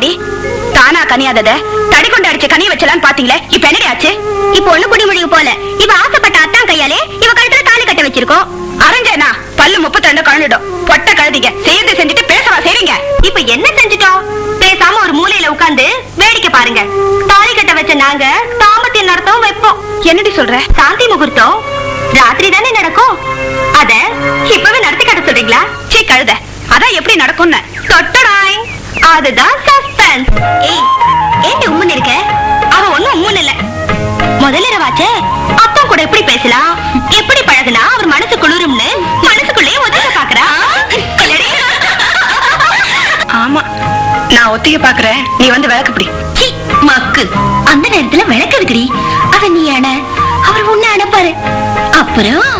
கேட்டீங்களாடி தானா கனியாதத. தடி கொண்டு கனிய வச்சலான்னு பாத்தீங்களே? இப்ப என்னடி ஆச்சு? இப்ப ஒண்ணு குடி முடிவு போல. இவ ஆசைப்பட்ட அத்தான் கையாலே இவ கழுத்துல தாலி கட்ட வச்சிருக்கோம் பல்லு முப்பத்தி ரெண்டு கழுந்துடும் பொட்ட கழுதிங்க செஞ்சுட்டு பேசவா செய்றீங்க இப்ப என்ன செஞ்சுட்டோம்? பேசாம ஒரு மூலையில உட்கார்ந்து வேடிக்கை பாருங்க. தாலி கட்ட வச்ச நாங்க தாம்பத்தியம் நடத்தவும் வைப்போம். என்னடி சொல்ற? சாந்தி முகூர்த்தம்? ராத்திரி தானே நடக்கும்? அத இப்பவே நடத்தி கட்ட சொல்றீங்களா? கழுத. அதான் எப்படி நடக்கும்னு. தொட்டடாய். அதுதான் சஸ்பென்ஸ் ஏய் ஏண்டி உம்முன்னு இருக்க? அவ ஒண்ணும் உம்முன்னு இல்ல. முதல்ல இரவாச்சே அப்பா கூட எப்படி பேசலாம்? எப்படி பழகுனா அவர் மனசு குளிரும்னு மனசுக்குள்ளேயே ஒதுக்க பாக்குறா? ஆமா நான் ஒத்திக பாக்குறேன். நீ வந்து விளக்கு பிடி மக்கு. அந்த நேரத்துல விளக்கு இருக்குடி. அத நீ அண. அவர் உன்ன அனுப்பாரு அப்புறம்?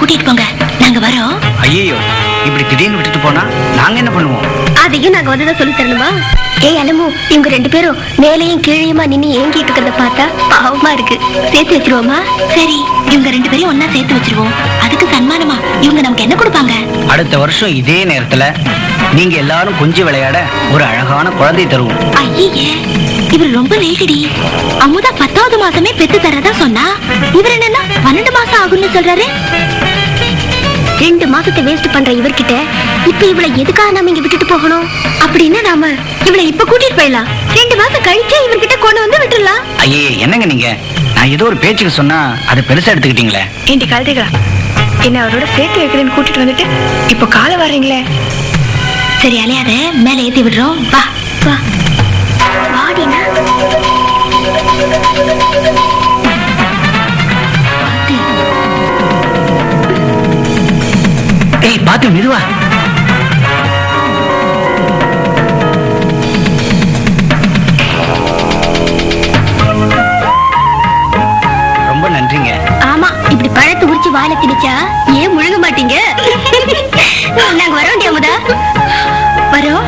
கூட்டிட்டு போங்க. நாங்க வரோம். ஐயோ இப்படி திடீர்னு விட்டுட்டு போனா நாங்க என்ன பண்ணுவோம்? அதையும் நாங்க வந்துதான் சொல்லி தரணுமா? ஏய் அலமு இவங்க ரெண்டு பேரும் மேலையும் கீழையுமா நின்னு ஏங்கிட்டு இருக்கிறத பார்த்தா பாவமா இருக்கு. சேர்த்து வச்சிருவோமா? சரி இவங்க ரெண்டு பேரையும் ஒன்னா சேர்த்து வச்சிருவோம். அதுக்கு சன்மானமா இவங்க நமக்கு என்ன கொடுப்பாங்க? அடுத்த வருஷம் இதே நேரத்துல நீங்க எல்லாரும் கொஞ்சம் விளையாட ஒரு அழகான குழந்தை தருவோம். ஐயே இவர் ரொம்ப லேட்டடி அமுதா பத்தாவது மாசமே பெத்து தரதா சொன்னா? இவர் என்னன்னா பன்னெண்டு மாசம் ஆகும்னு சொல்றாரு. ரெண்டு மாசத்தை வேஸ்ட் பண்ற இவர்கிட்ட இப்ப இவளை எதுக்காக நாம இங்க விட்டுட்டு போகணும்? அப்படின்னா நாம இவளை இப்ப கூட்டிட்டு போயிடலாம். ரெண்டு மாசம் கழிச்சே இவர்கிட்ட கொண்டு வந்து விட்டுடலாம். ஐயே என்னங்க நீங்க? நான் ஏதோ ஒரு பேச்சுக்கு சொன்னா அதை பெருசா எடுத்துக்கிட்டீங்களே. ஏண்டி கழுதைகளா என்ன அவரோட சேர்த்து வைக்கிறேன்னு கூட்டிட்டு வந்துட்டு இப்போ கால வர்றீங்களே சரி அலையாத. மேல ஏத்தி விடுறோம். வா வா. பாத்து மெதுவா. ரொம்ப நன்றிங்க. ஆமா இப்படி பழத்தை உரிச்சு வாயில திணிச்சா ஏன் முழுங்க மாட்டீங்க? நாங்க வரோம் அமுதா வரோம்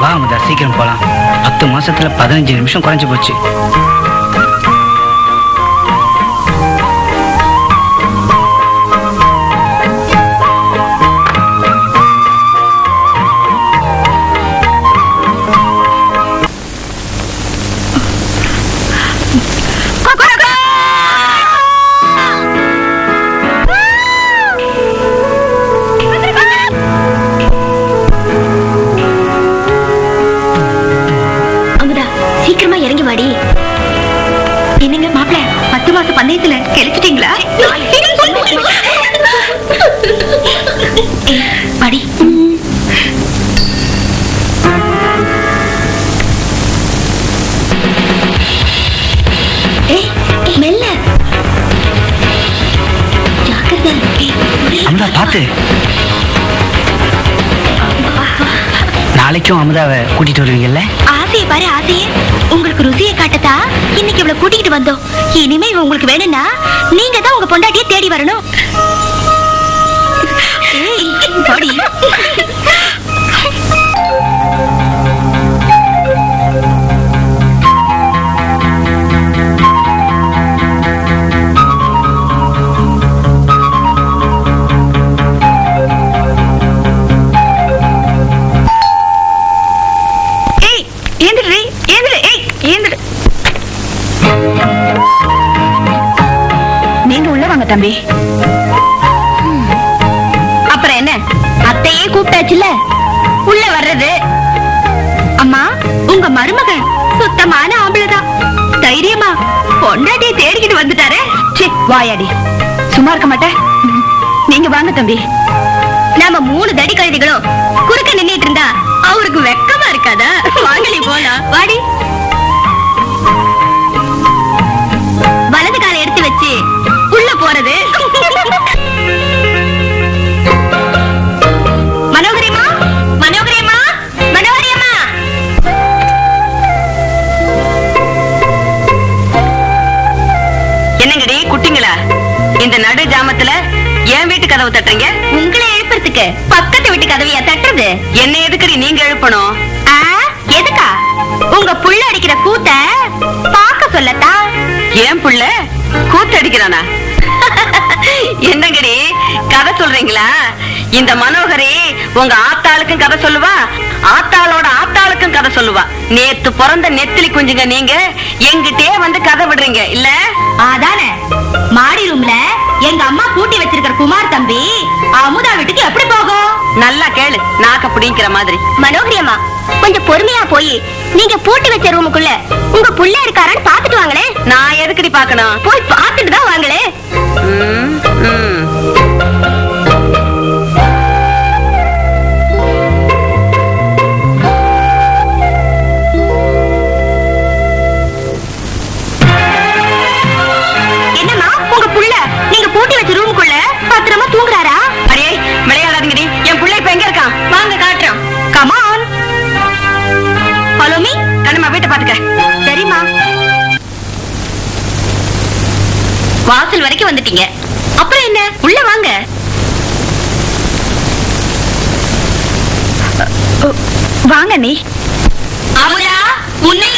வா அமுதா சீக்கிரம் போலாம். பத்து மாசத்துல பதினஞ்சு நிமிஷம் குறைஞ்சு போச்சு. பந்தயத்துல கெளிச்சிட்டீங்களா? மெல்ல. அமுதா பாத்து நாளைக்கும் அமுதாவை கூட்டிட்டு வருவீங்கல்ல? ஆசையை பாரு ஆசையே. இவ்வளவு கூட்டிட்டு வந்தோம். இனிமே உங்களுக்கு வேணும்னா நீங்க தான் உங்க பொண்டாட்டிய தேடி வரணும். தம்பி. அப்புறம் என்ன? அத்தையே கூப்பிட்டாச்சுல உள்ள வர்றது. அம்மா உங்க மருமகன் சுத்தமான ஆம்பளைதான். தைரியமா பொண்டாட்டியை தேடிக்கிட்டு வந்துட்டாரே. சே வாயாடி. சும்மா இருக்க மாட்டேன். நீங்க வாங்க தம்பி. நாம மூணு தடி கழுதிகளும் குறுக்க நின்னுட்டு இருந்தா அவருக்கு வெக்கமா இருக்காதா? வாங்கலி போலாம். வாடி. ஏண்டா இந்த நடு ஜாமத்துல என் வீட்டு கதவு தட்டுறீங்க? உங்களை எழுப்புறதுக்கு பக்கத்து வீட்டு கதவியா தட்டுறது? என்ன எதுக்குடி நீங்க எழுப்பணும்? எதுக்கா? உங்க புள்ள அடிக்கிற கூத்த பார்க்க சொல்லத்தா ஏன் புள்ள? கூத்தடிக்கிறானா என்னங்கடி கதை சொல்றீங்களா? இந்த மனோகரி உங்க ஆத்தாளுக்கும் கதை சொல்லுவா ஆத்தாளோட ஆத்தாளுக்கும் கதை சொல்லுவா. நேத்து பிறந்த நெத்திலி குஞ்சுங்க நீங்க எங்கிட்டே வந்து கதை விடுறீங்க இல்ல? அதானே மாடி ரூம்ல எங்க அம்மா பூட்டி வச்சிருக்கிற குமார் தம்பி அமுதா வீட்டுக்கு எப்படி போகும்? நல்லா கேளு நாக்க பிடிங்கிற மாதிரி. மனோகரி அம்மா கொஞ்சம் பொறுமையா போய் நீங்க பூட்டி வச்ச ரூமுக்குள்ள உங்க புள்ள இருக்காரான்னு பாத்துட்டு வாங்களே நான் எதுக்குடி பாக்கணும் போய் பாத்துட்டு தான் வாங்களே வாசல் வரைக்கும் வந்துட்டீங்க. அப்புறம் என்ன? உள்ள வாங்க. வாங்க நீ அமுதா உன்னையும்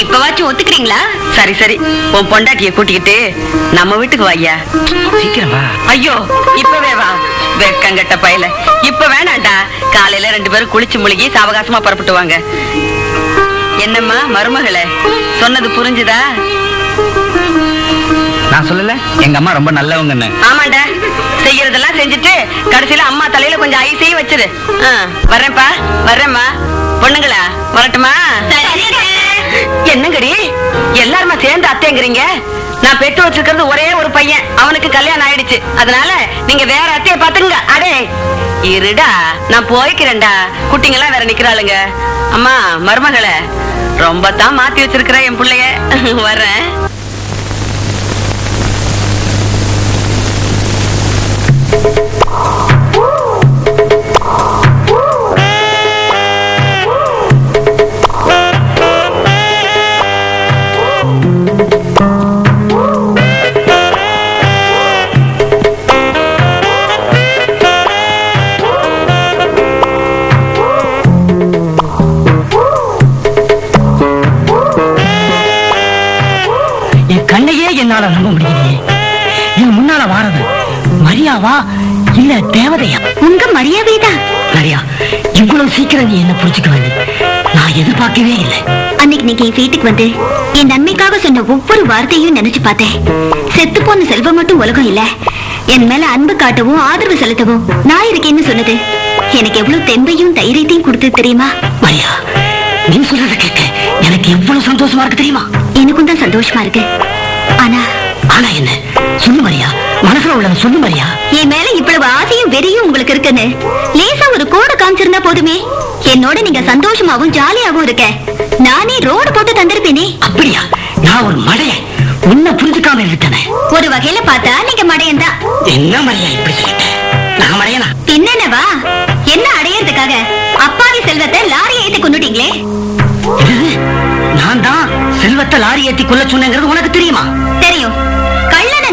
இப்பவாச்சும் ஒத்துக்கிறீங்களா? சரி சரி. உன் பொண்டாட்டிய கூட்டிக்கிட்டு நம்ம வீட்டுக்கு வாய்யா. சீக்கிரம் வா. ஐயோ இப்பவே வா. வெக்கங்கட்ட பயல. இப்ப வேணாண்டா. காலையில ரெண்டு பேரும் குளிச்சு முழுகி சாவகாசமா புறப்பட்டு வாங்க என்னம்மா மருமகளே? சொன்னது புரிஞ்சுதா? நான் சொல்லல? எங்க அம்மா ரொம்ப நல்லவங்கன்னு. ஆமாண்டா. செய்யறதெல்லாம் செஞ்சுட்டு கடைசியில அம்மா தலையில கொஞ்சம் ஐசையும் வச்சிரு. வர்றேன்ப்பா. வர்றேம்மா. பொண்ணுங்களா வரட்டுமா? என்னங்கடி? எல்லாருமே சேர்ந்து அத்தைங்கிறீங்க நான் பெற்று வச்சிருக்கிறது ஒரே ஒரு பையன். அவனுக்கு கல்யாணம் ஆயிடுச்சு. அதனால நீங்க வேற அத்தைய பாத்துங்க அடே! இருடா நான் போய்க்கிறேன்டா. குட்டிங்கெல்லாம் வேற நிக்கிறாளுங்க. அம்மா மருமகளை ரொம்ப தான் மாத்தி வச்சிருக்கிற என் பிள்ளைய. வர்றேன். என் மரியாவா இல்ல தேவதையா? உங்க மரியாதை தான். மரியா இவ்வளவு சீக்கிரம் நீ என்ன புடிச்சுக்க வேண்டிய நான் எதிர்பார்க்கவே இல்லை. அன்னைக்கு நீங்க என் வீட்டுக்கு வந்து என் நன்மைக்காக சொன்ன ஒவ்வொரு வார்த்தையும் நினைச்சு பார்த்தேன். செத்து போன செல்வம் மட்டும் உலகம் இல்ல. என் மேல அன்பு காட்டவும் ஆதரவு செலுத்தவும் நான் இருக்கேன்னு சொன்னது. எனக்கு எவ்வளவு தெம்பையும் தைரியத்தையும் கொடுத்து தெரியுமா? மரியா நீ சொல்றத கேட்க எனக்கு எவ்வளவு சந்தோஷமா இருக்கு தெரியுமா? எனக்கும் தான் சந்தோஷமா இருக்கு. ஆனா ஆனா என்ன? சொல்லு மரியா. மனசுல உள்ளத சொல்லு மரியா. என் மேல இவ்வளவு ஆசையும் வெறியும் உங்களுக்கு இருக்குன்னு? லேசா ஒரு கோடு காமிச்சிருந்தா போதுமே. என்னோட நீங்க சந்தோஷமாவும் ஜாலியாவும் இருக்க. நானே ரோடு போட்டு தந்திருப்பேனே. அப்படியா? நான் ஒரு மடைய. உன்னை புரிஞ்சுக்காம இருந்தேனே ஒரு வகையில பார்த்தா நீங்க மடையன் தான் என்ன மரியா இப்படி சொல்லிட்ட? நான் மடையனா? பின்னவா என்ன அடையறதுக்காக அப்பாவி செல்வத்தை லாரி ஏத்தி கொண்டுட்டீங்களே? நான் தான் செல்வத்தை லாரி ஏத்தி கொல்ல சொன்னேங்கிறது உனக்கு தெரியுமா? தெரியும்.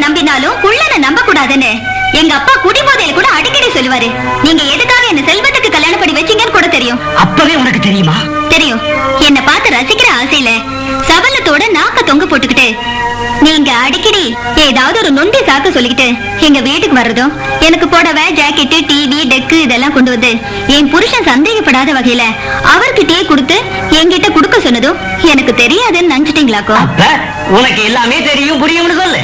நம்பினாலும் குள்ளனை நம்ப கூடாதுன்னு எங்க அப்பா குடிபோதையில கூட அடிக்கடி சொல்லுவாரு. நீங்க எதுக்காக என்ன செல்வத்துக்கு கல்யாணம் பண்ணி வச்சீங்கன்னு கூட தெரியும். அப்பவே உனக்கு தெரியுமா? தெரியும். என்ன பார்த்து ரசிக்கிற ஆசையில சபலத்தோட நாக்க தொங்க போட்டுக்கிட்டு நீங்க அடிக்கடி ஏதாவது ஒரு நொண்டி சாக்கு சொல்லிக்கிட்டு எங்க வீட்டுக்கு வர்றதும் எனக்கு புடவை ஜாக்கெட்டு டிவி டெக்கு இதெல்லாம் கொண்டு வந்து என் புருஷன் சந்தேகப்படாத வகையில அவர்கிட்டயே கொடுத்து என்கிட்ட கொடுக்க சொன்னதும் எனக்கு தெரியாதுன்னு நினைச்சிட்டீங்களாக்கோ? உனக்கு எல்லாமே தெரியும் புரியும்னு சொல்ல.